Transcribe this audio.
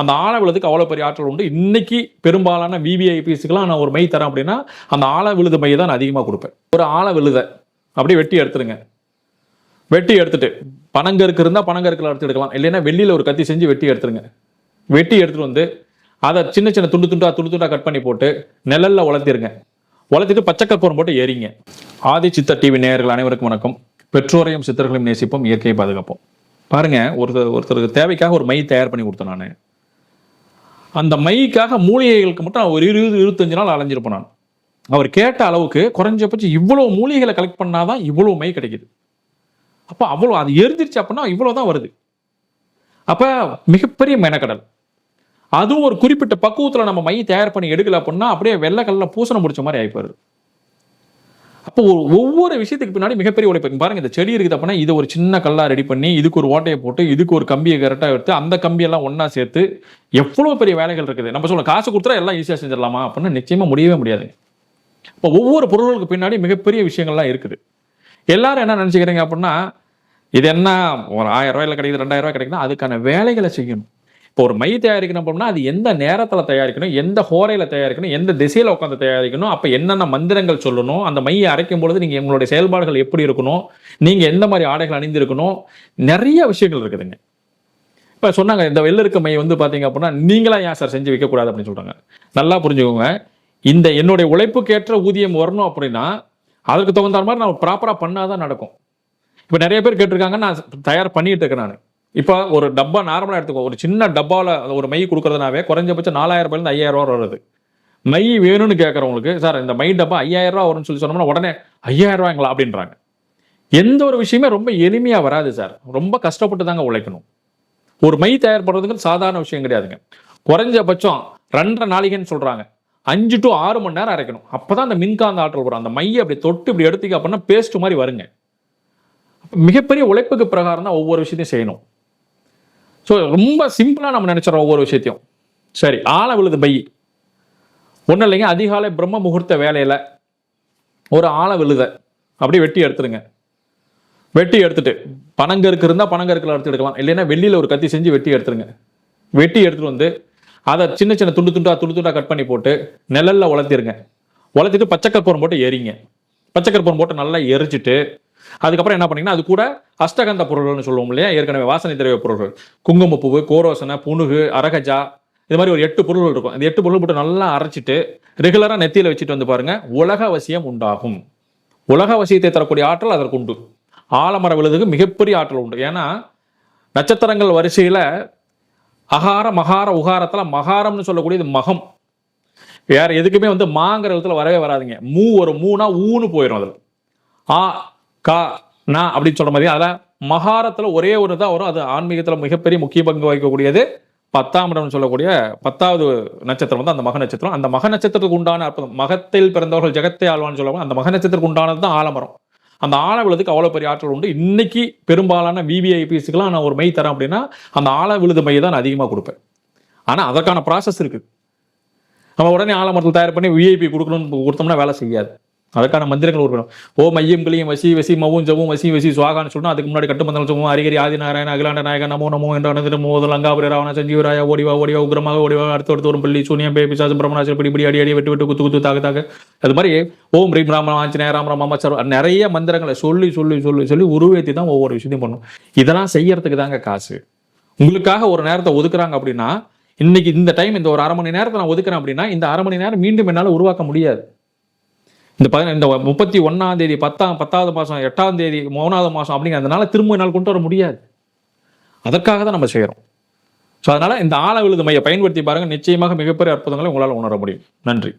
அந்த ஆழ விழுதுக்கு அவ்வளோ பெரிய ஆற்றல் உண்டு. இன்னைக்கு பெரும்பாலான விவிஐபிஸ்க்குலாம் நான் ஒரு மை தரேன் அப்படின்னா அந்த ஆழ விழுது மையை தான் நான் அதிகமாக கொடுப்பேன். ஒரு ஆழ விழுதை அப்படியே வெட்டி எடுத்துருங்க வெட்டி எடுத்துட்டு பனங்கருக்கு இருந்தால் பனங்கருக்கில் எடுத்து எடுக்கலாம். இல்லைன்னா வெள்ளியில் ஒரு கத்தி செஞ்சு வெட்டி எடுத்துருங்க வெட்டி எடுத்துகிட்டு வந்து அதை சின்ன சின்ன துண்டு துண்டாக துண்டு துண்டாக கட் பண்ணி போட்டு நிழல்ல வளர்த்திருங்க. வளர்த்திட்டு பச்சை கற்பூரம் போட்டு எரிங்க. ஆதி சித்த டிவி நேயர்கள் அனைவருக்கும் வணக்கம். பெற்றோரையும் சித்தர்களையும் நேசிப்போம். இயற்கையை பாதுகாப்போம். பாருங்க ஒருத்தர் ஒருத்தருக்கு தேவைக்காக ஒரு மை தயார் பண்ணி கொடுத்தேன் நான். அந்த மைக்காக மூலிகைகளுக்கு மட்டும் ஒரு இருபது இருபத்தஞ்சு நாள் அலைஞ்சிருப்பேன் நான். அவர் கேட்ட அளவுக்கு குறைஞ்சபட்சம் இவ்வளோ மூலிகைகளை கலெக்ட் பண்ணாதான் இவ்வளோ மை கிடைக்குது. அப்போ அவ்வளோ அது எரிஞ்சிருச்சு அப்படின்னா இவ்வளோ தான் வருது. அப்போ மிகப்பெரிய மெனக்கடல். அதுவும் ஒரு குறிப்பிட்ட பக்குவத்தில் நம்ம மை தயார் பண்ணி எடுக்கல அப்படின்னா அப்படியே வெள்ளைக்கல்ல பூசணம் முடிச்ச மாதிரி ஆகிப்போயிருது அப்போ ஒரு ஒவ்வொரு விஷயத்துக்கு பின்னாடி மிகப்பெரிய உழைப்பு பாருங்க இந்த செடி இருக்குது அப்படின்னா இது ஒரு சின்ன கல்லா ரெடி பண்ணி இதுக்கு ஒரு ஓட்டையை போட்டு இதுக்கு ஒரு கம்பியை கரெக்டாக எடுத்து அந்த கம்பியெல்லாம் ஒன்றா சேர்த்து எவ்வளோ பெரிய வேலைகள் இருக்குது. நம்ம சொல்லலாம் காசு கொடுத்தா எல்லாம் ஈஸியாக செஞ்சிடலாமா அப்படின்னு நிச்சயமா முடியவே முடியாது. இப்போ ஒவ்வொரு பொருள்களுக்கு பின்னாடி மிகப்பெரிய விஷயங்கள்லாம் இருக்குது. எல்லாரும் என்ன நினச்சிக்கிறீங்க அப்படின்னா இது என்ன ஒரு ஆயிரம் ரூபாயில் கிடைக்குது ரெண்டாயிரம் ரூபாய் கிடைக்குதுன்னா அதுக்கான வேலைகளை செய்யணும். இப்போ ஒரு மை தயாரிக்கணும் அப்படின்னா அது எந்த நேரத்தில் தயாரிக்கணும் எந்த ஹோரையில் தயாரிக்கணும் எந்த திசையில் உட்காந்து தயாரிக்கணும் அப்போ என்னென்ன மந்திரங்கள் சொல்லணும் அந்த மையை அரைக்கும் பொழுது நீங்கள் உங்களுடைய செயல்பாடுகள் எப்படி இருக்கணும் நீங்கள் எந்த மாதிரி ஆடைகள் அணிந்திருக்கணும் நிறைய விஷயங்கள் இருக்குதுங்க. இப்போ சொன்னாங்க இந்த வெள்ளருக்க மை வந்து பார்த்தீங்க அப்படின்னா நீங்களாம் ஏன் சார் செஞ்சு வைக்கக்கூடாது அப்படின்னு சொல்கிறாங்க நல்லா புரிஞ்சுக்கோங்க. இந்த என்னுடைய உழைப்புக்கேற்ற ஊதியம் வரணும் அப்படின்னா அதற்கு தகுந்த மாதிரி நான் ப்ராப்பராக பண்ணாதான் நடக்கும். இப்போ நிறைய பேர் கேட்டிருக்காங்க நான் தயார் பண்ணிட்டு இருக்கேன் நான். இப்போ ஒரு டப்பா நார்மலாக எடுத்துக்கோ. ஒரு சின்ன டப்பாவில் ஒரு மை கொடுக்குறதுனாவே குறைஞ்சபட்சம் நாலாயிரம் ரூபாயிலேருந்து ஐயாயிரம் ரூபா வருது. மை வேணும்னு கேட்குறவங்களுக்கு சார் இந்த மை டப்பா ஐயாயிரம் ரூபா வரும்னு சொல்லி சொன்னோம்னா உடனே ஐயாயிரம் ரூபாய்ங்களா? அப்படின்றாங்க. எந்த ஒரு விஷயமே ரொம்ப எளிமையாக வராது சார். ரொம்ப கஷ்டப்பட்டு தாங்க உழைக்கணும். ஒரு மை தயார் பண்ணுறதுக்கு சாதாரண விஷயம் கிடையாதுங்க. குறைஞ்சபட்சம் ரெண்டரை நாளிகைன்னு சொல்கிறாங்க அஞ்சு டு ஆறு மணி நேரம் அரைக்கணும். அப்போ தான் அந்த மின்காந்த ஆற்றல் வரும். அந்த மையை அப்படி தொட்டு இப்படி எடுத்துக்க அப்படின்னா பேஸ்ட் மாதிரி வருங்க. மிகப்பெரிய உழைப்புக்கு பிரகாரம் தான் ஒவ்வொரு விஷயத்தையும் செய்யணும். ஸோ ரொம்ப சிம்பிளாக நம்ம நினச்சிடறோம் ஒவ்வொரு விஷயத்தையும். சரி ஆழ விழுது பை. ஒன்றும் இல்லைங்க அதிகாலை பிரம்ம முகூர்த்த வேலையில் ஒரு ஆழ விழுத. அப்படியே வெட்டி எடுத்துடுங்க. வெட்டி எடுத்துட்டு பனங்கருக்கு இருந்தால் பனங்கருக்கில் எடுத்து எடுக்கலாம். இல்லைன்னா வெள்ளியில் ஒரு கத்தி செஞ்சு வெட்டி எடுத்துருங்க வெட்டி எடுத்துகிட்டு வந்து அதை சின்ன சின்ன துண்டு துண்டா துண்டு துண்டா கட் பண்ணி போட்டு நிழல்ல வளர்த்திருங்க வளர்த்திட்டு பச்சை கற்பூரம் போட்டு எரிங்க. பச்சை கற்பூரம் போட்டு நல்லா எரிச்சிட்டு அதுக்கப்புறம் என்ன பண்ணீங்கன்னா அது கூட அஷ்டகந்த பொருள்கள்னு சொல்லுவோம் இல்லையா? ஏற்கனவே வாசனை திரவிய பொருள்கள். குங்குமப்பூவு கோரோசனை புனுகு அரகஜா இது மாதிரி ஒரு எட்டு பொருள்கள் இருக்கும். அந்த எட்டு பொருள் போட்டு நல்லா அரைச்சிட்டு ரெகுலராக நெத்தியில் வச்சுட்டு வந்து பாருங்க உலக அவசியம் உண்டாகும். உலக அவசியத்தை தரக்கூடிய ஆற்றல் அதற்கு உண்டு. ஆலமர விழுதுக்கு மிகப்பெரிய ஆற்றல் உண்டு. ஏன்னா நட்சத்திரங்கள் வரிசையில் அகார மகார உகாரத்தில் மகாரம்னு சொல்லக்கூடியது மகம். வேற எதுக்குமே வந்து மாங்கிற இடத்துல வரவே வராதுங்க. மூ ஒரு மூணா ஊன்னு போயிடும் அதில். ஆ கா நா அப்படின்னு சொல்ற மாதிரி அதில் மகாரத்தில் ஒரே ஒரு தான் வரும். அது ஆன்மீகத்தில் மிகப்பெரிய முக்கிய பங்கு வகிக்கக்கூடியது. பத்தாம் இடம்னு சொல்லக்கூடிய பத்தாவது நட்சத்திரம் வந்து அந்த மக நட்சத்திரம். அந்த மக நட்சத்திரத்துக்கு உண்டான அற்புதம். மகத்தில் பிறந்தவர்கள் ஜெகத்தை ஆழ்வான்னு சொல்லுவாங்க. அந்த மக நட்சத்திரத்துக்கு உண்டானது தான் ஆலமரம். அந்த ஆழ விழுதுக்கு அவ்வளோ பெரிய ஆற்றல் உண்டு. இன்னைக்கு பெரும்பாலான விவிஐபிஸ்க்குலாம் நான் ஒரு மை தரேன் அப்படின்னா அந்த ஆழ விழுது மையை தான் நான் அதிகமாக கொடுப்பேன். ஆனால் அதற்கான ப்ராசஸ் இருக்குது நம்ம உடனே ஆலமரத்தில் தயார் பண்ணி விஐபி கொடுக்கணும்னு கொடுத்தோம்னா வேலை செய்யாது. அதற்கான மந்திரங்கள் உருவம் ஓ மையம் கிளியும் வசி வசி மவும் ஜவும் வசி வசி சுவாகான்னு சொன்னால் அதுக்கு முன்னாடி கட்டுமந்தல் சொல்லுவோம். அரிகரி ஆதி நாராயண அகிலாண்ட நாயக நமோ நமோ என்ற அனந்திர மோதல் அங்காபுரி ராவண சஞ்சீவராய ஓடிவா ஓடிவா உக்ரமாக ஓடிவா அடுத்து அடுத்து வரும் பள்ளி சூனியம் பே பிசாசு பிரம்மராசி படி படி அடி அடி வெட்டு வெட்டு குத்து குத்து தாக்கு தாக்கு. அது மாதிரி ஓம் ரீம் ராம ஆஞ்சநேய ராம ராம அமைச்சர் நிறைய மந்திரங்களை சொல்லி சொல்லி சொல்லி சொல்லி உருவேத்தி தான் ஒவ்வொரு விஷயத்தையும் பண்ணும். இதெல்லாம் செய்யறதுக்கு தாங்க காசு. உங்களுக்காக ஒரு நேரத்தை ஒதுக்குறாங்க அப்படின்னா இன்னைக்கு இந்த டைம் இந்த ஒரு அரை மணி நேரத்தை நான் ஒதுக்குறேன் அப்படின்னா இந்த அரை மணி நேரம் மீண்டும் என்னால் உருவாக்க முடியாது. இந்த பதின இந்த முப்பத்தி ஒன்றாம் தேதி பத்தாம் பத்தாவது மாதம் எட்டாம் தேதி மூணாவது மாதம் அப்படிங்கிறதுனால திரும்ப என்னால் கொண்டு வர முடியாது. அதற்காக தான் நம்ம செய்கிறோம் ஸோ அதனால் இந்த ஆழ விழுது மையை பயன்படுத்தி பாருங்கள் நிச்சயமாக மிகப்பெரிய அற்புதங்களை உங்களால் உணர முடியும். நன்றி.